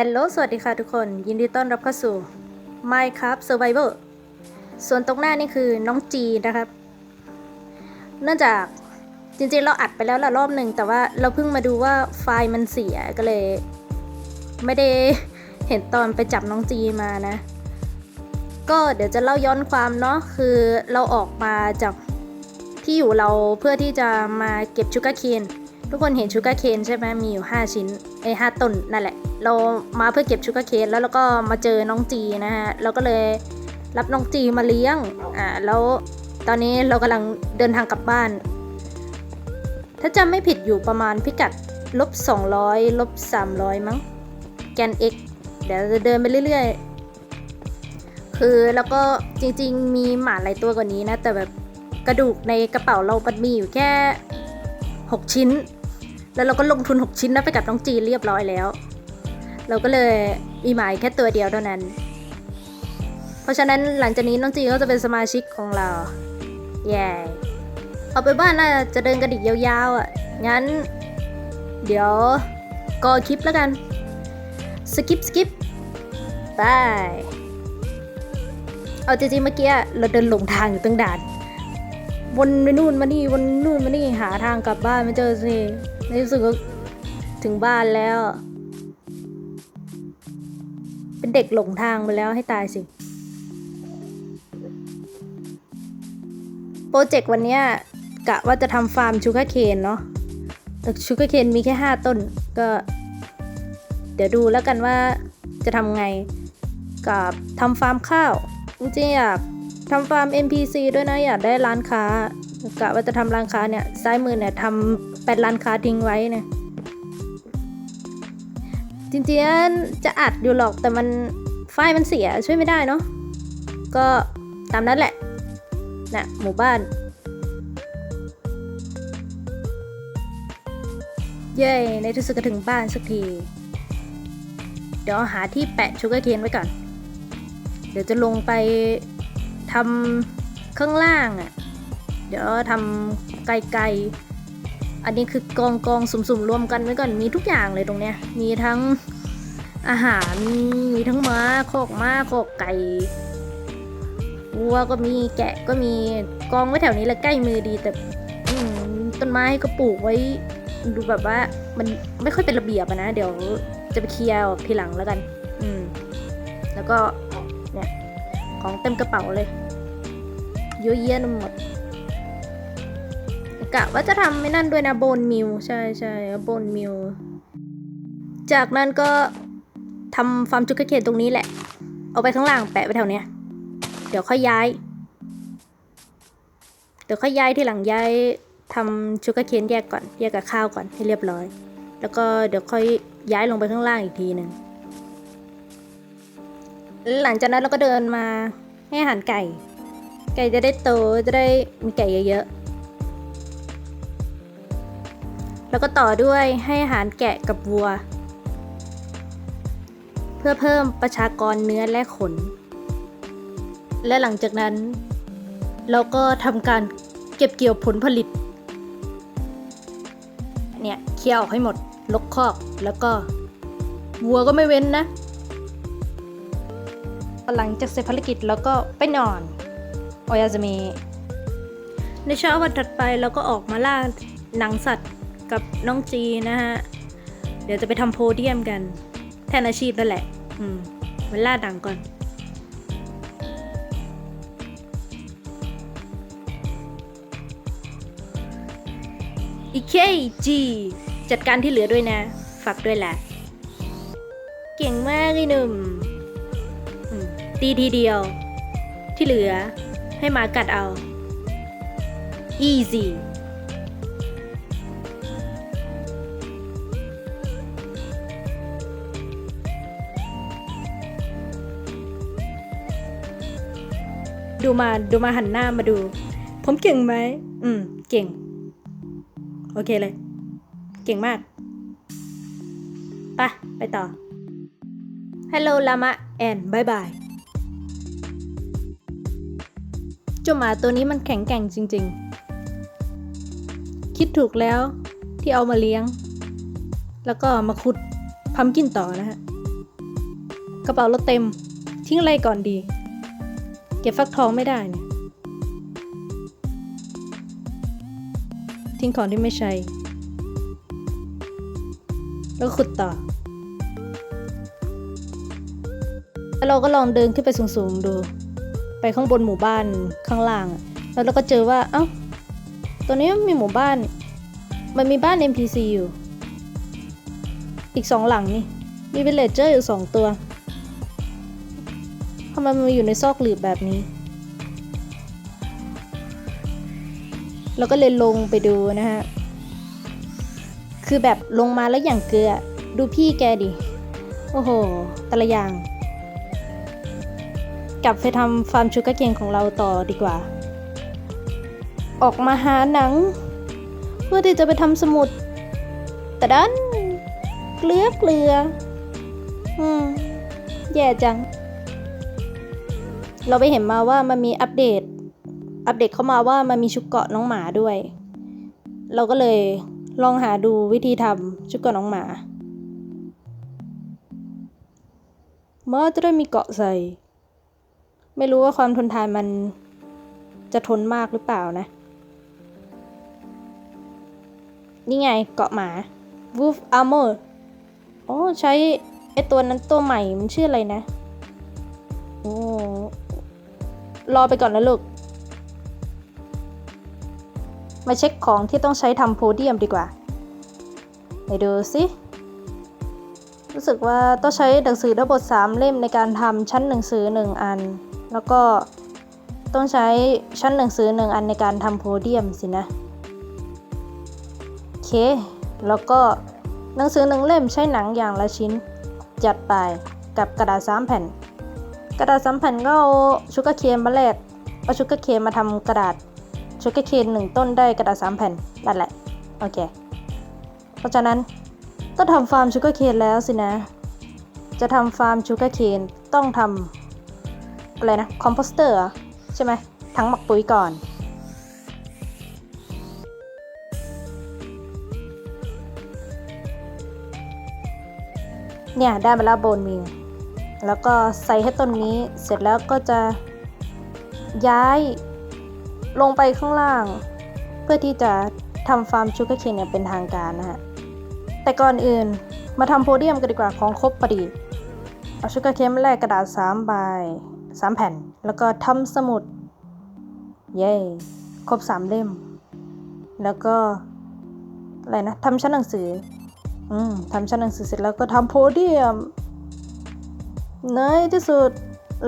ฮลโหล สวัสดีค่ะทุกคน ยินดีต้อนรับเข้าสู่ Minecraft Survivor ส่วนตรงหน้านี่คือน้องจีนะครับ เนื่องจากจริงๆเราอัดไปแล้วละรอบหนึ่งแต่ว่าเราเพิ่งมาดูว่าไฟล์มันเสียก็เลย ไม่ได้เห็นตอนไปจับน้องจีมานะ ก็เดี๋ยวจะเล่าย้อนความเนาะคือเราออกมาจากที่อยู่เราเพื่อที่จะมาเก็บชูการ์เคน ทุกคนเห็นชูการ์เคนใช่ไหมมีอยู่ 5 ชิ้นไอ้ห้าต้นนั่นแหละ เรามาเพื่อเก็บชูการ์เคนแล้วเราก็มาเจอน้องจีนะฮะเราก็เลยรับน้องจีมาเลี้ยงอ่าแล้วตอนนี้เรากำลังเดินทางกลับบ้าน ถ้าจำไม่ผิดอยู่ประมาณพิกัดลบ200ลบ300 มั้ง แกน x เดี๋ยวจะเดินไปเรื่อยๆ คือแล้วก็จริงๆ มีหมาหลายตัวกว่านี้นะ แต่แบบกระดูกในกระเป๋าเรามันมีอยู่แค่ 6 ชิ้น แล้วเราก็ลงทุน 6 ชิ้นนะไปกับน้องจีนเรียบร้อยแล้ว เราก็เลยมีหมายแค่ตัวเดียวเท่านั้น เพราะฉะนั้นหลังจากนี้น้องจีนก็จะเป็นสมาชิกของเราแย่เอาไปบ้านน่าจะเดินกระดิกยาวๆอะงั้น เดี๋ยวก็คลิปแล้วกันสกิปสกิปบายเอาจริงๆเมื่อกี้เราเดินหลงทางอยู่ตั้งด่าน วนไปนู่นมานี่วนนู่นมานี่หาทางกลับบ้านไม่เจอสิในที่สุดก็ถึงบ้านแล้ว เป็นเด็กหลงทางไปแล้วให้ตายสิ โปรเจกต์วันนี้กะว่าจะทำฟาร์มชูการ์เคนเนาะแต่ชูการ์เคนมีแค่ 5 ต้นก็ เดี๋ยวดูแล้วกันว่าจะทำไงกับทำฟาร์มข้าวจริงๆอยาก ทำฟาร์ม NPC ด้วยนะอยากได้ร้านค้ากะว่าจะทำร้านค้าเนี่ยซ้ายมือเนี่ยทำแปดร้านค้าทิ้งไว้เนี่ยจริงๆจะอัดอยู่หรอกแต่มันไฟมันเสียช่วยไม่ได้เนาะก็ตามนั้นแหละนะหมู่บ้าน เย้ในที่สุดก็ถึงบ้านสักที เดี๋ยวหาที่แปะชูการ์เคนไว้ก่อน เดี๋ยวจะลงไป ทำข้างล่างอะ่ะ เดี๋ยวทำไกลๆ อันนี้คือกองกองสุ่มๆรวมกันไว้ก่อนมีทุกอย่างเลยตรงเนี้ย มีทั้งอาหารมีทั้งม้าโคกม้าโคกไก่วัวก็มีแกะก็มีกองไว้แถวนี้แล้วใกล้มือดีแต่ต้นไม้ก็ปลูกไว้ดูแบบว่ามันไม่ค่อยเป็นระเบียบนะ เดี๋ยวจะไปเคลียร์ทีหลังแล้วกัน อืม แล้วก็เนี่ยของเต็มกระเป๋าเลย เยอะแยะหมดกะว่าจะทำไม่นั่นด้วยนะโบนมิวใช่ใช่โบนมิวจากนั้นก็ทำฟาร์มจุกเกตตรงนี้แหละ เอาไปข้างล่างแปะไว้แถวเนี้ยเดี๋ยวค่อยย้าย เดี๋ยวค่อยย้ายที่หลังย้ายทำชูการ์เคนแยกก่อนแยกกับข้าวก่อนให้เรียบร้อย แล้วก็เดี๋ยวค่อยย้ายลงไปข้างล่างอีกทีหนึ่งหลังจากนั้นเราก็เดินมาให้อาหารไก่ ไก่จะได้โตจะได้มีไก่เยอะๆ แล้วก็ต่อด้วยให้อาหารแกะกับวัว เพื่อเพิ่มประชากรเนื้อและขน และหลังจากนั้น เราก็ทำการเก็บเกี่ยวผลผลิต เนี่ยเคี่ยวออกให้หมดลกคอกแล้วก็วัวก็ไม่เว้นนะ หลังจากเสร็จภารกิจแล้วก็ไปนอน โอยาจะมีในเช้าวันถัดไปเราก็ออกมาล่าหนังสัตว์กับน้องจีนะฮะ เดี๋ยวจะไปทำโพเดียมกัน แทนอาชีพนั่นแหละ อืมไปล่าหนังก่อนอีเคจีจัดการที่เหลือด้วยนะ ฝากด้วยแหละ เก่งมากไอ้หนุ่มตีทีเดียว ที่เหลือ ให้หมากัดเอา easy ดูมาดูมาหันหน้ามาดู ผมเก่งไหม อืม เก่ง โอเคเลย เก่งมากไปไปต่อ Hello Lama and bye bye จ้าหมาตัวนี้มันแข็งแกร่งจริง ๆ คิดถูกแล้วที่เอามาเลี้ยง แล้วก็มาขุดพัมกินต่อนะฮะ กระเป๋าเราเต็ม ทิ้งอะไรก่อนดี เก็บฟักทองไม่ได้เนี่ย ทิ้งของที่ไม่ใช้แล้วขุดต่อ แล้วเราก็ลองเดินขึ้นไปสูงๆดู ข้างบนหมู่บ้านข้างล่าง แล้วเราก็เจอว่า เอ้าตัวนี้มีหมู่บ้าน มันมีบ้าน NPC อยู่ อีกสองหลังนี่ มีวิลเลเจอร์อยู่สองตัวทำไมมันอยู่ในซอกหลืบแบบนี้ เราก็เลยลงไปดูนะฮะ คือแบบลงมาแล้วอย่างเกลือ ดูพี่แกดิ โอ้โห แต่ละอย่าง กลับไปทำฟาร์มชูการ์เกนของเราต่อดีกว่า ออกมาหาหนัง เพื่อที่จะไปทำสมุด แต่ดันเกลือเกลือ อืม แย่จัง เราไปเห็นมาว่ามันมีอัปเดต อัปเดตเข้ามาว่ามันมีชุดเกาะน้องหมาด้วย เราก็เลยลองหาดูวิธีทำชุดเกาะน้องหมา มาจะได้มีเกาะใส่ ไม่รู้ว่าความทนทานมันจะทนมากหรือเปล่านะ นี่ไงเกาะหมา Wolf Armor โอ้ใช้ไอตัวนั้นตัวใหม่มันชื่ออะไรนะ โอ้ รอไปก่อนนะลูก มาเช็คของที่ต้องใช้ทำโพเดียมดีกว่า ไปดูสิ รู้สึกว่าต้องใช้หนังสือทั้งหมด3เล่มในการทำชั้นหนังสือ 1 อัน แล้วก็ต้องใช้ชั้นหนังสือ1อันในการทำโพเดียมสินะโอเค แล้วก็หนังสือหนึ่งเล่มใช้หนังอย่างละชิ้น จัดไปกับกระดาษ3แผ่น กระดาษ3แผ่นก็เอาชูการ์เคนมาแลกเอาชูการ์เคนมาทำกระดาษชูการ์เคนหนึ่งต้นได้กระดาษ3แผ่นนั่นแหละโอเค เพราะฉะนั้นต้องทำฟาร์มชูการ์เคนแล้วสินะ จะทำฟาร์มชูการ์เคนต้องทำ อะไรนะคอมโพสเตอร์ใช่ไหมทั้งหมักปุ๋ยก่อนเนี่ยได้มาแล้วโบนมิลแล้วก็ใส่ให้ต้นนี้เสร็จแล้วก็จะย้ายลงไปข้างล่าง เพื่อที่จะทำฟาร์มชูการ์เคนอย่างเป็นทางการนะฮะ แต่ก่อนอื่นมาทำโพเดียมกันดีกว่าของครบพอดี เอาชูการ์เคนมาแลกกระดาษ3ใบ 3แผ่น แล้วก็ทำสมุด เย้ครบ3เล่ม แล้วก็อะไรนะทำชั้นหนังสือ อืมทำชั้นหนังสือเสร็จแล้วก็ทำโพเดียมในที่สุด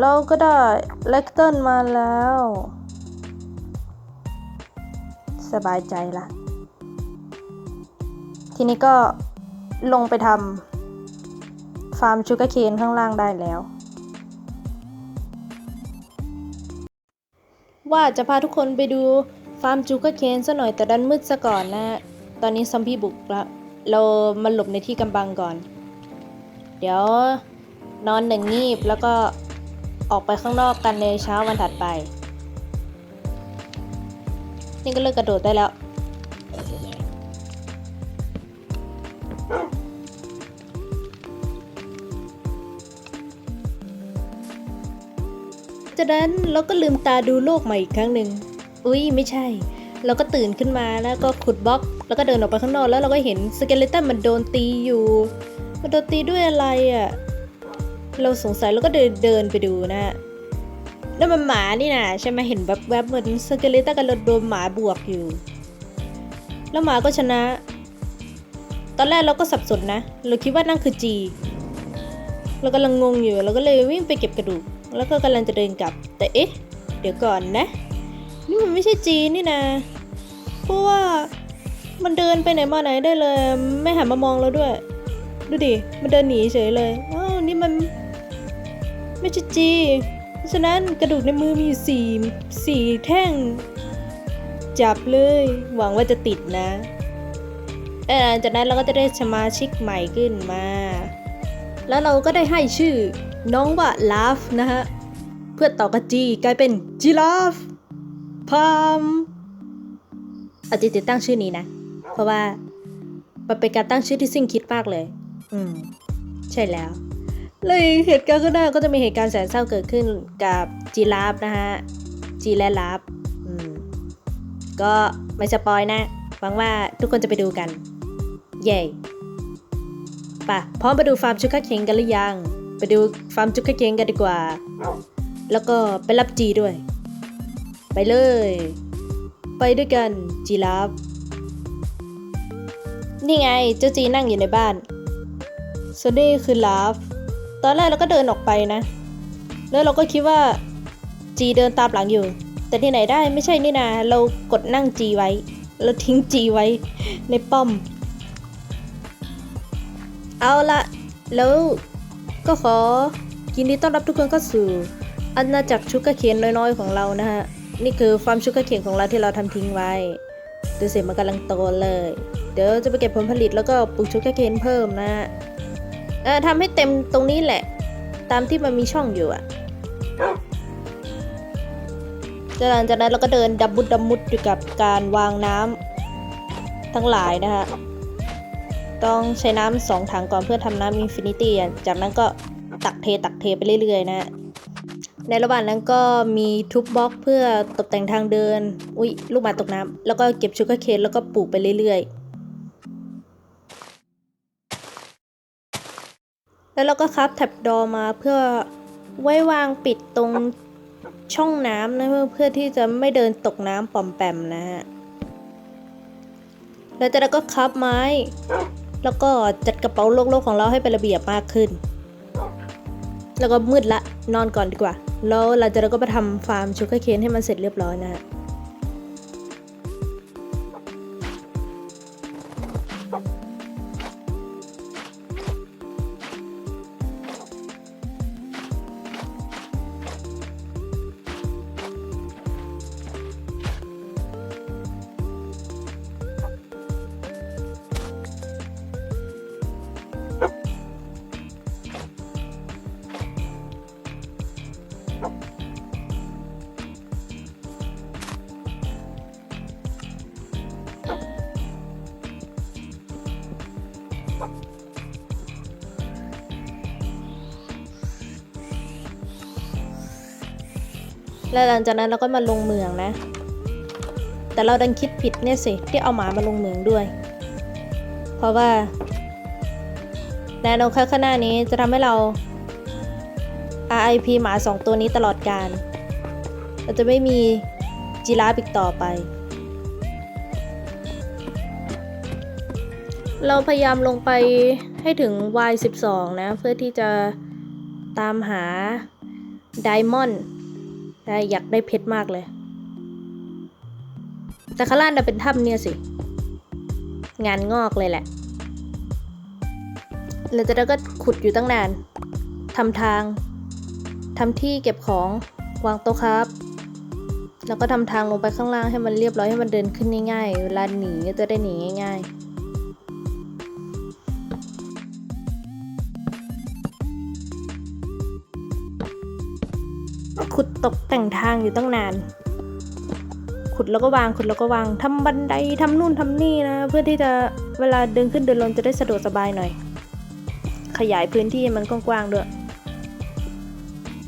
เราก็ได้เลกเตนมาแล้ว สบายใจละ ทีนี้ก็ลงไปทำฟาร์มชูการ์เคนข้างล่างได้แล้ว ว่าจะพาทุกคนไปดูฟาร์มจูการ์เคนซะหน่อยแต่ดันมืดซะก่อนนะ ตอนนี้ซอมบี้บุกแล้วเรามาหลบในที่กำบังก่อน เดี๋ยวนอนหนึ่งงีบแล้วก็ออกไปข้างนอกกันในเช้าวันถัดไป นี่ก็เลิกกระโดดได้แล้ว จากนั้นเราก็ลืมตาดูโลกใหม่อีกครั้งหนึ่งอุ้ยไม่ใช่ เราก็ตื่นขึ้นมาแล้วก็ขุดบล็อก แล้วก็เดินออกไปข้างนอกแล้วเราก็เห็นสเกเลตันมันโดนตีอยู่ มันโดนตีด้วยอะไรอะ่ะ เราสงสัยแล้วก็เดินเดินไปดูนะนั่นมันหมานี่นะใช่ไหมเห็นแบบแวบเหมือนสเกเลตันกันโดนหมาบวกอยู่ แล้วหมาก็ชนะ ตอนแรกเราก็สับสนนะ เราคิดว่านั่นคือจี เรากำลังงงอยู่เราก็เลยวิ่งไปเก็บกระดูก แล้วก็กำลังจะเดินกลับ แต่เอ๊ะ เดี๋ยวก่อนนะ นี่มันไม่ใช่จีนนี่นะเพราะว่ามันเดินไปไหนมาไหนได้เลย ไม่หันมามองเราด้วย ดูดิ มันเดินหนีเฉยเลยอ้าวนี่มัน ไม่ใช่จีเพราะฉะนั้นกระดูกในมือมีอยู่สี่สี่แท่ง จับเลย หวังว่าจะติดนะเออหลังจากนั้นเราก็จะได้สมาชิกใหม่ขึ้นมา แล้วเราก็ได้ให้ชื่อ น้องว่าลาฟนะฮะ เพื่อต่อกับจีกลายเป็นจีลาฟพามอาจริงๆตั้งชื่อนี้นะ เพราะว่ามันเป็นการตั้งชื่อที่สิ้นคิดมากเลย อืม ใช่แล้ว เลยเหตุการณ์ข้างหน้าก็จะมีเหตุการณ์แสนเศร้าเกิดขึ้นกับจีราฟนะฮะ จีและลาฟอืม ก็ไม่สปอยนะ หวังว่าทุกคนจะไปดูกัน เย้ป่ะ พร้อมไปดูฟาร์มชุกะเคนกันหรือยัง ไปดูฟาร์มชุกะเคนกันดีกว่า แล้วก็ไปรับจีด้วย ไปเลย ไปด้วยกันจีราฟนี่ไงเจ้าจีนั่งอยู่ในบ้านส่วนนี้คือลาฟตอนแรกเราก็เดินออกไปนะ แล้วเราก็คิดว่าจีเดินตามหลังอยู่ แต่ที่ไหนได้ไม่ใช่นี่นาเรากดนั่งจีไว้ เราทิ้งจีไว้ในป้อม เอาละแล้ว ก็ขอยินดีต้อนรับทุกคนเข้าสู่อาณาจักรชุกกะเคนน้อยๆ ของเรานะฮะ นี่คือฟาร์มชุกกะเคนของเราที่เราทำทิ้งไว้ดูสิมันกำลังโตเลย เดี๋ยวจะไปเก็บผลผลิตแล้วก็ปลูกชุกกะเคนเพิ่มนะฮะเออทำให้เต็มตรงนี้แหละ ตามที่มันมีช่องอยู่อะหลังจากนั้นเราก็เดินดับบุดดับมุดอยู่กับการวางน้ำทั้งหลายนะฮะ ต้องใช้น้ำสองถังก่อนเพื่อทำน้ำอินฟินิตี้จากนั้นก็ตักเทตักเทไปเรื่อยๆ นะ ในระหว่างนั้นก็มีทุบบล็อกเพื่อตกแต่งทางเดิน อุ๊ยลูกหมาตกน้ำแล้วก็เก็บชูการ์เคนแล้วก็ปลูกไปเรื่อยๆแล้วเราก็คับแท็บดอมาเพื่อไว้วางปิดตรงช่องน้ำนะเพื่อเพื่อที่จะไม่เดินตกน้ำปอมแปมนะฮะ แล้วจากนั้นก็คับไม้ แล้วก็จัดกระเป๋าโลกๆของเราให้เป็นระเบียบมากขึ้น แล้วก็มืดละนอนก่อนดีกว่า แล้วหลังจากนั้นก็ไปทำฟาร์มชูการ์เคนให้มันเสร็จเรียบร้อยนะฮะ ลังจากนั้นเราก็มาลงเมืองนะ แต่เราดันคิดผิดเนี่ยสิที่เอาหมามาลงเมืองด้วย เพราะว่าแนวโน้มข้างหน้านี้จะทำให้เรา RIP หมาสองตัวนี้ตลอดการ เราจะไม่มีจีราฟอีกต่อไป เราพยายามลงไปให้ถึง Y12 นะ เพื่อที่จะตามหาไดมอนด์ ได้อยากได้เพชรมากเลย แต่ข้างล่างน่ะเป็นถ้ำเนี่ยสิ งานงอกเลยแหละแล้วจากนั้นก็ขุดอยู่ตั้งนานทำทางทำที่เก็บของวางโต๊ะครับ แล้วก็ทำทางลงไปข้างล่างให้มันเรียบร้อยให้มันเดินขึ้นง่ายๆ เวลาหนีก็จะได้หนีง่าย ๆ ขุดตกแต่งทางอยู่ตั้งนาน ขุดแล้วก็วางขุดแล้วก็วางทำบันไดทำนู่นทำนี่นะ เพื่อที่จะเวลาเดินขึ้นเดินลงจะได้สะดวกสบายหน่อย ขยายพื้นที่มันกว้างๆด้วย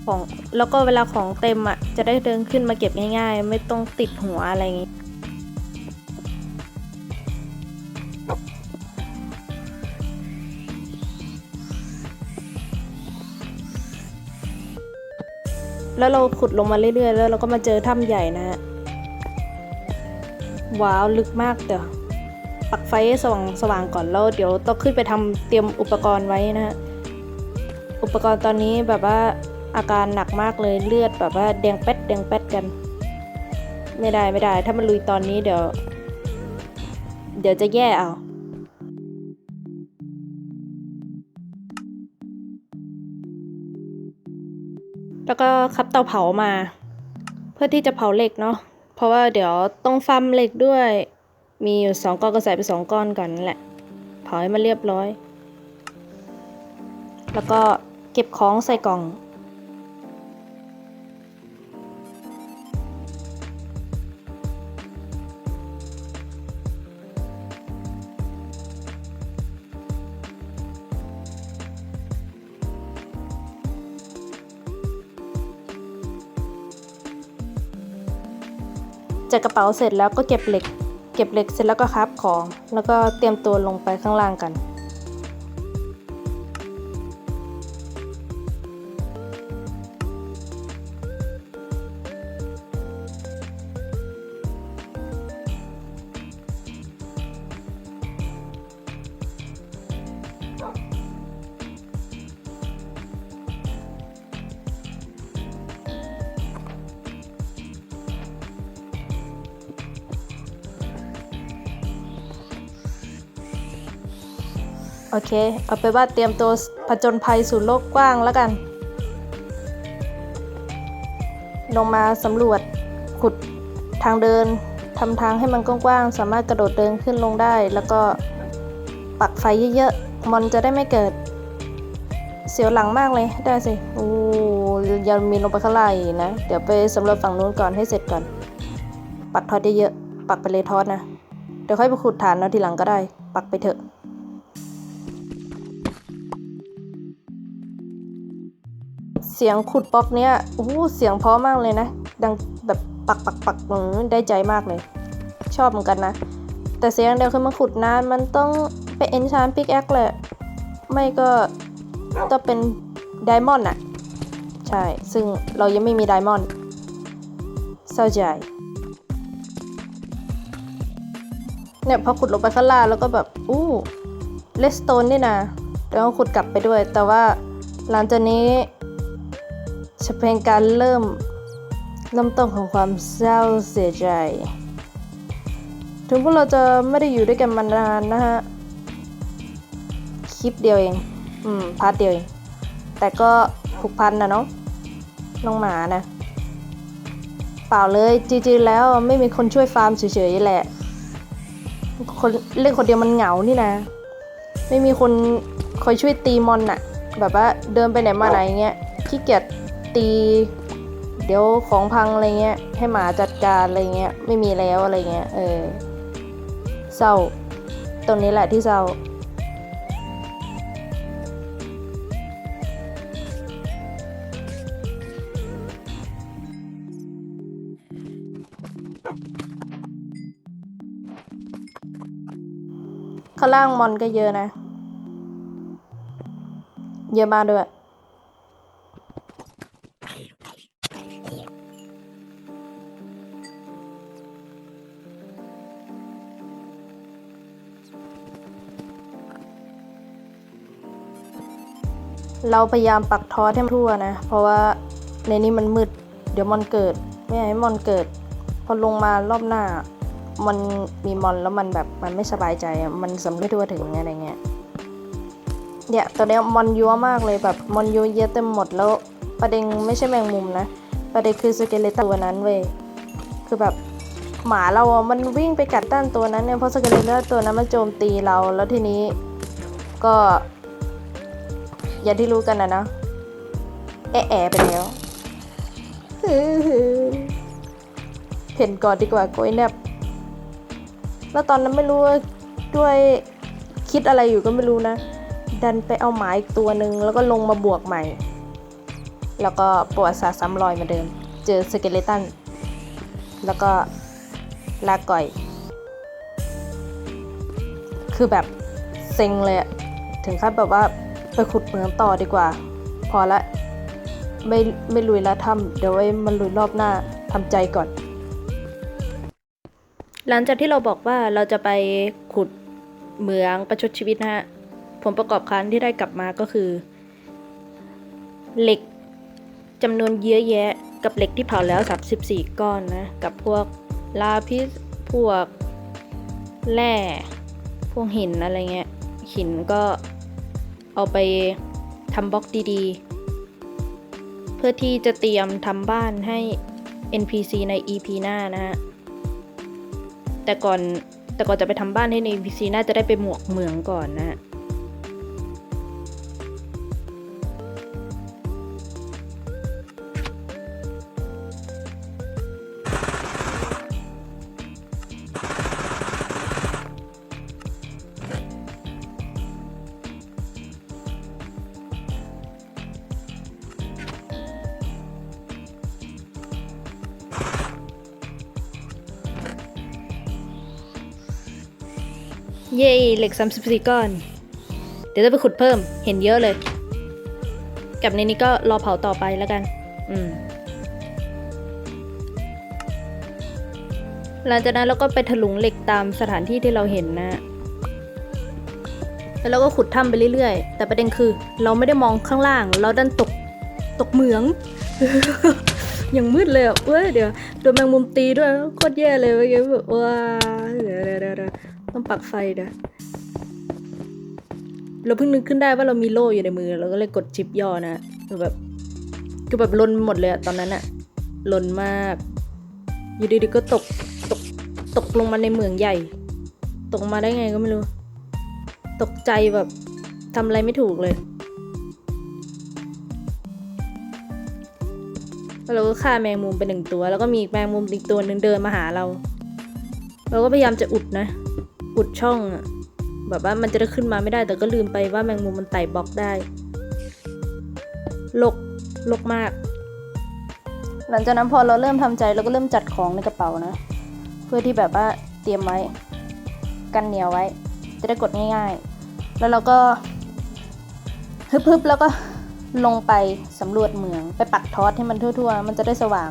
ของแล้วก็เวลาของเต็มอะจะได้เดินขึ้นมาเก็บง่าย ๆ ไม่ต้องติดหัวอะไรอย่างงี้ แล้วเราขุดลงมาเรื่อยๆ แล้วเราก็มาเจอถ้ำใหญ่นะฮะ ว้าวลึกมากเดี๋ยวปักไฟสว่างสว่างก่อนแล้วเดี๋ยวต้องขึ้นไปทำเตรียมอุปกรณ์ไว้นะฮะ อุปกรณ์ตอนนี้แบบว่าอาการหนักมากเลยเลือดแบบว่าแดงแป๊ดแดงแป๊ดกัน ไม่ได้ไม่ได้ ถ้ามันลุยตอนนี้เดี๋ยว เดี๋ยวจะแย่เอา แล้วก็คับเตาเผามา เพื่อที่จะเผาเหล็กเนาะเพราะว่าเดี๋ยวต้องฟัมเหล็กด้วย มีอยู่สองก้อนก็ใส่ไปสองก้อนก่อนนั่นแหละ เผาให้มันเรียบร้อย แล้วก็เก็บของใส่กล่อง จากกระเป๋าเสร็จแล้วก็เก็บเหล็ก เก็บเหล็กเสร็จแล้วก็คับของ แล้วก็เตรียมตัวลงไปข้างล่างกัน โอเค เอาไปว่าเตรียมตัวผจญภัยสู่โลกกว้างแล้วกัน ลงมาสำรวจขุดทางเดินทำทางให้มันกว้างๆ สามารถกระโดดเดินขึ้นลงได้ แล้วก็ปักไฟเยอะๆมันจะได้ไม่เกิด เสียวหลังมากเลย ได้สิ โอ้ยังมีลงไปข้างล่างอีกนะ เดี๋ยวไปสำรวจฝั่งนู้นก่อนให้เสร็จก่อน ปักทอดเยอะๆ ปักไปเลยทอดนะ เดี๋ยวค่อยไปขุดฐานแล้วทีหลังก็ได้ ปักไปเถอะ เสียงขุดบล็อกเนี้ยโอ้โหเสียงเพราะมากเลยนะ ดังแบบปักปักปักอืมได้ใจมากเลย ชอบเหมือนกันนะ แต่เสียงเดียวคือมาขุดนานมันต้องไปเอนชานพิกแอคแหละ ไม่ก็ต้องเป็นไดมอนด์อะใช่ ซึ่งเรายังไม่มีไดมอนด์เศร้าใจเนี่ยพอขุดลงไปข้างล่างแล้วก็แบบอู้เลสโตนนี่นะแล้วก็ขุดกลับไปด้วย แต่ว่าหลังจากนี้ จะเป็นการเริ่มเริ่มต้นของความเศร้าเสียใจ ถึงพวกเราจะไม่ได้อยู่ด้วยกันมานานนะฮะ คลิปเดียวเอง อืม พาร์ทเดียวเอง แต่ก็ผูกพันนะเนาะน้องหมานะเปล่าเลยจริงๆแล้วไม่มีคนช่วยฟาร์มเฉยๆแหละคนเล่นคนเดียวมันเหงานี่นะ ไม่มีคนคอยช่วยตีมอนน่ะแบบว่าเดินไปไหนมาไหนเงี้ยขี้เกียจ ตี เดี๋ยวของพังอะไรเงี้ย ให้หมาจัดการอะไรเงี้ย ไม่มีแล้วอะไรเงี้ย เออ เศร้า ตรงนี้แหละที่เศร้า ข้างล่างมอนก็เยอะนะ เยอะมากด้วย เราพยายามปักทอสให้ทั่วนะ เพราะว่าในนี้มันมืด เดี๋ยวมอนเกิด ไม่อยากให้มอนเกิด พอลงมารอบหน้า มันมีมอนแล้วมันแบบมันไม่สบายใจ มันสำเร็จทั่วถึงอะไรเงี้ย เนี่ยตอนนี้มอนยัวมากเลยแบบมอนยัวเยอะเต็มหมดแล้วประเด็นไม่ใช่แมงมุมนะ ประเด็นคือสเกเลตันตัวนั้นเว้ย คือแบบหมาเราอะมันวิ่งไปกัดต้านตัวนั้นเนี่ยเพราะสเกเลตันตัวนั้นมันโจมตีเราแล้วทีนี้ก็ อย่างที่รู้กันนะนะแอะแอะไปแล้วเห็นก่อนดีกว่าโกยแนบแล้วตอนนั้นไม่รู้ว่าด้วยคิดอะไรอยู่ก็ไม่รู้นะ ดันไปเอาหมาอีกตัวหนึ่งแล้วก็ลงมาบวกใหม่ แล้วก็ปวดสาซ้ำรอยมาเดิม เจอสเกเลตัน แล้วก็ลาก่อย คือแบบเซ็งเลยถึงขั้นแบบว่า ไปขุดเหมืองต่อดีกว่า พอละ ไม่ไม่ลุยแล้วทำเดี๋ยวไว้มันลุยรอบหน้าทำใจก่อน หลังจากที่เราบอกว่าเราจะไปขุดเหมืองประชดชีวิตนะฮะผลประกอบการที่ได้กลับมาก็คือ เหล็กจำนวนเยอะแยะกับเหล็กที่เผาแล้ว 34 ก้อนนะ กับพวกลาพิสพวกแร่พวกหินอะไรเงี้ยหินก็ เอาไปทำบล็อกดีๆ เพื่อที่จะเตรียมทำบ้านให้ NPC ใน EP หน้านะฮะ แต่ก่อนแต่ก่อนจะไปทำบ้านให้ใน NPC น่าจะได้ไปหมวกเหมืองก่อนนะฮะ เย้เหล็ก 34 ก้อน เดี๋ยวจะไปขุดเพิ่มเห็นเยอะเลย กับในนี้ก็รอเผาต่อไปแล้วกัน อืมหลังจากนั้นเราก็ไปถลุงเหล็กตามสถานที่ที่เราเห็นนะ แล้วเราก็ขุดถ้ำไปเรื่อยๆ แต่ประเด็นคือ เราไม่ได้มองข้างล่าง เราดันตกตกเหมือง อย่างมืดเลยอะเว้ยเดี๋ยวโดนแมงมุมตีด้วยโคตรแย่เลยเมื่อกี้แบบว้า ต้องปักไฟเดี๋ยวเราเพิ่งนึกขึ้นได้ว่าเรามีโล่อยู่ในมือเราก็เลยกดชิปย่อนะคือแบบคือแบบลนหมดเลยอะตอนนั้นอะลนมาก อยู่ดีๆก็ตกตกตกลงมาในเมืองใหญ่ ตกมาได้ไงก็ไม่รู้ ตกใจแบบทำอะไรไม่ถูกเลยแล้วเราก็ฆ่าแมงมุมไปหนึ่งตัว แล้วก็มีแมงมุมอีกตัวหนึ่งเดินมาหาเรา เราก็พยายามจะอุดนะ อุดช่องอะแบบว่ามันจะได้ขึ้นมาไม่ได้ แต่ก็ลืมไปว่าแมงมุมมันไต่บล็อกได้ลกลกมาก หลังจากนั้นพอเราเริ่มทำใจเราก็เริ่มจัดของในกระเป๋านะ เพื่อที่แบบว่าเตรียมไว้ กันเหนียวไว้ จะได้กดง่ายๆ แล้วเราก็ฮึบๆแล้วก็ลงไปสำรวจเหมือง ไปปักทอสให้มันทั่วๆ มันจะได้สว่าง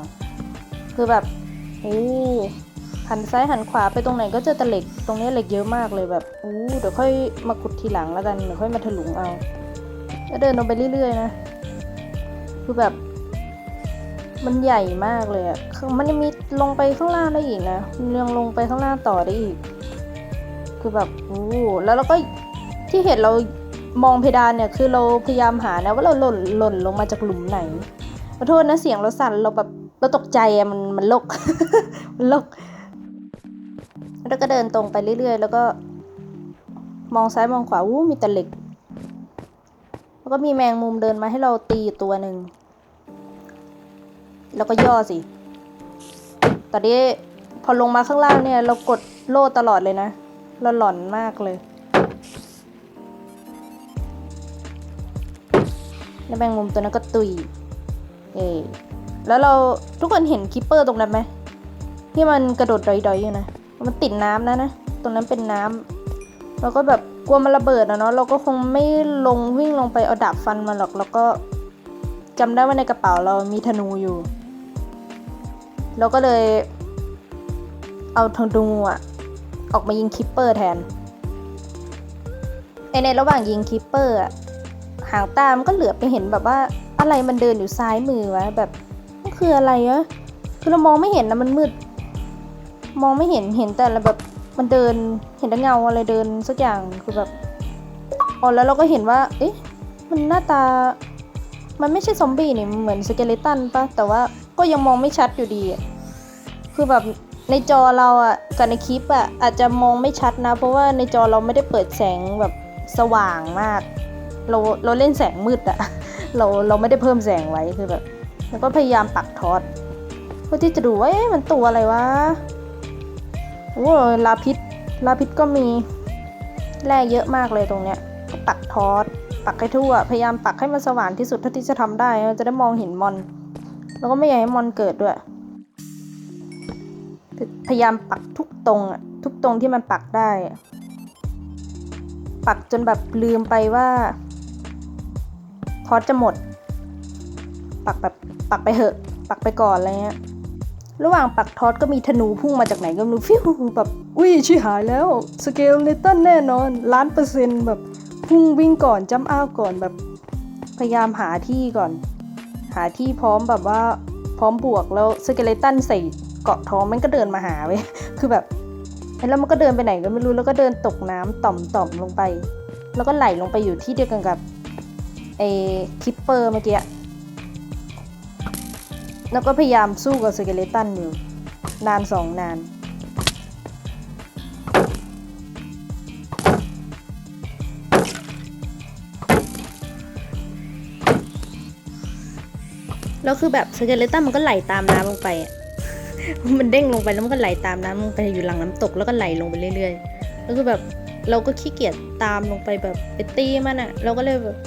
คือแบบโอ้ หันซ้ายหันขวาไปตรงไหนก็เจอแต่เหล็ก ตรงนี้เหล็กเยอะมากเลยแบบอู้เดี๋ยวค่อยมาขุดทีหลังแล้วกันเดี๋ยวค่อยมาถลุงเอาแล้วเดินลงไปเรื่อยๆนะ คือแบบ มันใหญ่มากเลยอะคือมันยังมีลงไปข้างล่างได้อีกนะเรื่องลงไปข้างล่างต่อได้อีก คือแบบโอ้แล้วเราก็ที่เห็นเรามองเพดานเนี่ยคือเราพยายามหานะว่าเราหล่นหล่นลงมาจากหลุมไหนขอโทษนะเสียงเราสั่นเราแบบเราตกใจอะมันมันลกมันลก แล้วก็เดินตรงไปเรื่อยๆ แล้วก็มองซ้ายมองขวาอู้มีแต่เหล็ก แล้วก็มีแมงมุมเดินมาให้เราตีอยู่ตัวหนึ่ง แล้วก็ย่อสิ ตอนนี้พอลงมาข้างล่างเนี่ย เรากดโล่ตลอดเลยนะ เราหลอนมากเลยแล้วแมงมุมตัวนั้นก็ตุย เอแล้วเราทุกคนเห็นคิปเปอร์ตรงนั้นไหมที่มันกระโดดดอยๆอยู่นะ มันติดน้ำนะนะ ตรงนั้นเป็นน้ำเราก็แบบกลัวมันระเบิดนะเนาะ เราก็คงไม่ลงวิ่งลงไปเอาดาบฟันมันหรอก แล้วก็จำได้ว่าในกระเป๋าเรามีธนูอยู่ เราก็เลย เอาธนูอะออกมายิงคิปเปอร์แทนไอในระหว่างยิงคิปเปอร์อะหางตามนก็เหลือไปเห็นแบบว่าอะไรมันเดินอยู่ซ้ายมือวะแบบมันคืออะไรวะคือเรามองไม่เห็นนะมันมืด มองไม่เห็นเห็นแต่แบบมันเดินเห็นแต่เงาอะไรเดินสักอย่างคือแบบอ๋อแล้วเราก็เห็นว่า เอ๊ะมันหน้าตา มันไม่ใช่ซอมบี้นี่มันเหมือนสเกเลตันปะแต่ว่าก็ยังมองไม่ชัดอยู่ดีคือแบบในจอเราอะกับในคลิปอะอาจจะมองไม่ชัดนะ เพราะว่าในจอเราไม่ได้เปิดแสงแบบสว่างมาก เราเราเล่นแสงมืดอะเราเราไม่ได้เพิ่มแสงไว้คือแบบแล้วก็พยายามปักทอดเพื่อที่จะดูว่าเอ๊ะมันตัวอะไรวะ โอ้ลาพิษลาพิษก็มีแร่เยอะมากเลยตรงเนี้ยก็ปักทอดปักให้ทั่ว พยายามปักให้มันสว่างที่สุดเท่าที่จะทำได้เราจะได้มองเห็นมอน แล้วก็ไม่อยากให้มอนเกิดด้วย พยายามปักทุกตรงอะทุกตรงที่มันปักได้ ปักจนแบบลืมไปว่า ทอสจะหมด ปักแบบปักไปเหอะ ปักไปก่อนอะไรเงี้ย ระหว่างปักทอสก็มีธนูพุ่งมาจากไหนก็ไม่รู้ฟิวแบบอุ้ยชิหายแล้วสเกลเลตันแน่นอนล้านเปอร์เซ็นต์แบบพุ่งวิ่งก่อนจำอ้าวก่อนแบบ พยายามหาที่ก่อน หาที่พร้อมแบบว่าพร้อมบวกแล้วสเกเลตันใส่เกาะท้องมันก็เดินมาหาเว้ยคือแบบแล้วมันก็เดินไปไหนก็ไม่รู้แล้วก็เดินตกน้ำต่อมๆลงไป แล้วก็ไหลลงไปอยู่ที่เดียวกันกับไอ้คิปเปอร์เมื่อกี้ แล้วก็พยายามสู้กับสเกเลตันอยู่ นานสองนาน แล้วคือแบบสเกเลตันมันก็ไหลตามน้ำลงไป มันเด้งลงไปแล้วมันก็ไหลตามน้ำลงไปอยู่หลังน้ำตกแล้วก็ไหลลงไปเรื่อยๆ แล้วคือแบบเราก็ขี้เกียจตามลงไปแบบไปตีมันอะเราก็เลยแบบ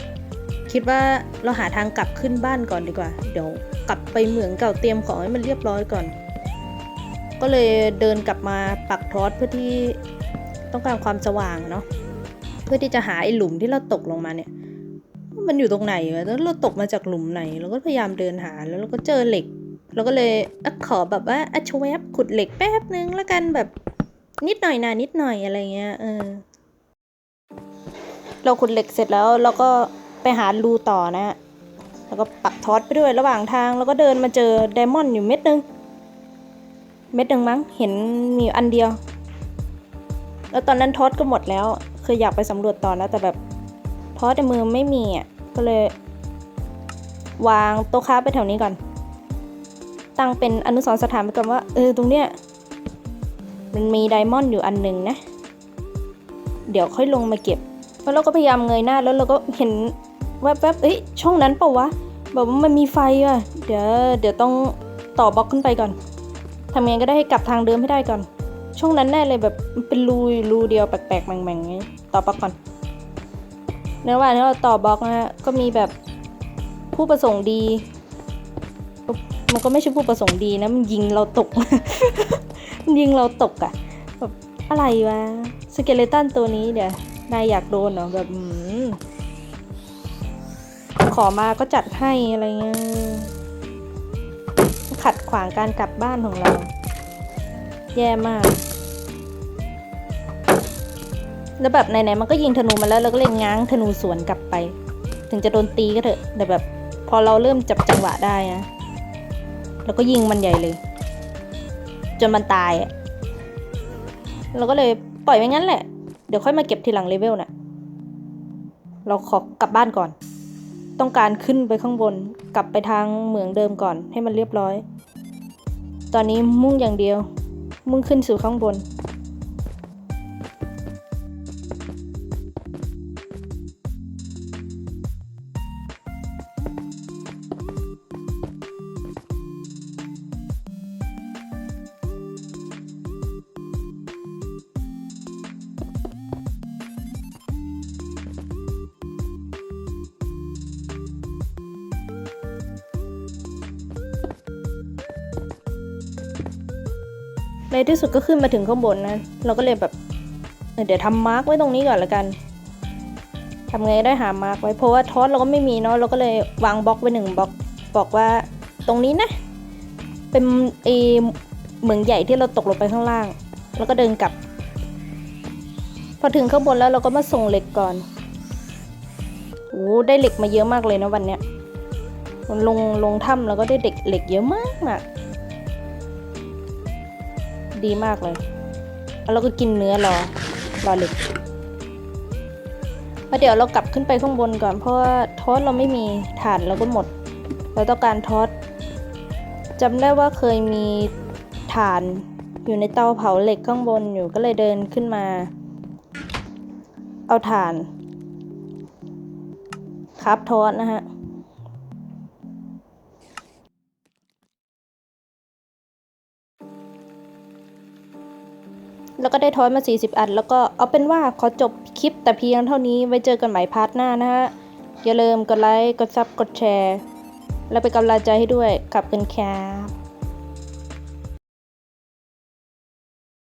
คิดว่าเราหาทางกลับขึ้นบ้านก่อนดีกว่า เดี๋ยว ลับไปเหมืองเก่าเตรียมของให้มันเรียบร้อยก่อน ก็เลยเดินกลับมาปักทอสเพื่อที่ต้องการความสว่างเนาะเพื่อที่จะหาไอ้หลุมที่เราตกลงมาเนี่ย มันอยู่ตรงไหนวะแล้วเราตกมาจากหลุมไหนเราก็พยายามเดินหาแล้วเราก็เจอเหล็กเราก็เลยอขอแบบว่าอะชวบขุดเหล็กแป๊บนึงแล้วกันแบบนิดหน่อยนะนิดหน่อยอะไรเงี้ยเออเราขุดเหล็กเสร็จแล้วเราก็ไปหารูต่อนะฮะ แล้วก็ปักทอดไปด้วยระหว่างทาง แล้วก็เดินมาเจอไดมอนด์อยู่เม็ดนึง เม็ดหนึ่งมั้ง เห็นมีอันเดียว แล้วตอนนั้นทอดก็หมดแล้ว คืออยากไปสำรวจต่อนะแต่แบบทอดในมือไม่มีอะ ก็เลย วางโต๊ะค้าไปแถวนี้ก่อน ตั้งเป็นอนุสรณ์สถานไปก่อนว่า เออตรงเนี้ยมันมีไดมอนด์อยู่อันหนึ่งนะ เดี๋ยวค่อยลงมาเก็บ แล้วเราก็พยายามเงยหน้าแล้วเราก็เห็น แวบๆเอ้ยช่องนั้นเปล่าวะแบบว่ามันมีไฟอะ เดี๋ยวเดี๋ยวต้องต่อบล็อกขึ้นไปก่อนทำยังไงก็ได้ให้กลับทางเดิมให้ได้ก่อน ช่วงนั้นแน่เลยแบบมันเป็นรูรูเดียวแปลกๆแหม่งๆไงต่อบล็อกก่อนในระหว่างที่เราต่อบล็อกนะฮะก็มีแบบผู้ประสงค์ดี มันก็ไม่ใช่ผู้ประสงค์ดีนะมันยิงเราตก มันยิงเราตกอะแบบอะไรวะสเกเลตันตัวนี้เดี๋ยวนายอยากโดนเหรอแบบอืม ขอมาก็จัดให้อะไรเงี้ยขัดขวางการกลับบ้านของเรา แย่มาก แล้วแบบไหนๆมันก็ยิงธนูมาแล้วเราก็เลยง้างธนูสวนกลับไป ถึงจะโดนตีก็เถอะ แต่แบบ พอเราเริ่มจับจังหวะได้นะแล้วก็ยิงมันใหญ่เลย จนมันตายเราก็เลยปล่อยไว้งั้นแหละ เดี๋ยวค่อยมาเก็บทีหลังเลเวลน่ะเราขอกลับบ้านก่อน ต้องการขึ้นไปข้างบน กลับไปทางเหมืองเดิมก่อนให้มันเรียบร้อย ตอนนี้มุ่งอย่างเดียว มุ่งขึ้นสู่ข้างบน ที่สุดก็ขึ้นมาถึงข้างบนนะ เราก็เลยแบบเดี๋ยวทำมาร์กไว้ตรงนี้ก่อนละกันทำไงได้หามาร์กไว้เพราะว่าทอสเราก็ไม่มีเนาะเราก็เลยวางบล็อกไว้หนึ่งบล็อกบอกว่าตรงนี้นะ เป็นเอเหมืองใหญ่ที่เราตกลงไปข้างล่าง แล้วก็เดินกลับ พอถึงข้างบนแล้วเราก็มาส่งเหล็กก่อนโอ้ได้เหล็กมาเยอะมากเลยนะวันเนี้ยลงลงถ้ำแล้วก็ได้เด็กเหล็กเยอะมากมาก ดีมากเลย แล้วเราก็กินเนื้อรอรอเหล็กแล้วเดี๋ยวเรากลับขึ้นไปข้างบนก่อนเพราะว่าทอสเราไม่มีถ่านเราก็หมด เราต้องการทอสจำได้ว่าเคยมีถ่านอยู่ในเตาเผาเหล็กข้างบนอยู่ก็เลยเดินขึ้นมา เอาถ่านครับทอสนะฮะ แล้วก็ได้ทอยมา 40 อัน แล้วก็เอาเป็นว่าขอจบคลิปแต่เพียงเท่านี้ ไว้เจอกันใหม่พาร์ทหน้านะฮะ อย่าลืมกดไลค์ กดซับ กดแชร์ แล้วเป็นกำลังใจให้ด้วยขับกันครับ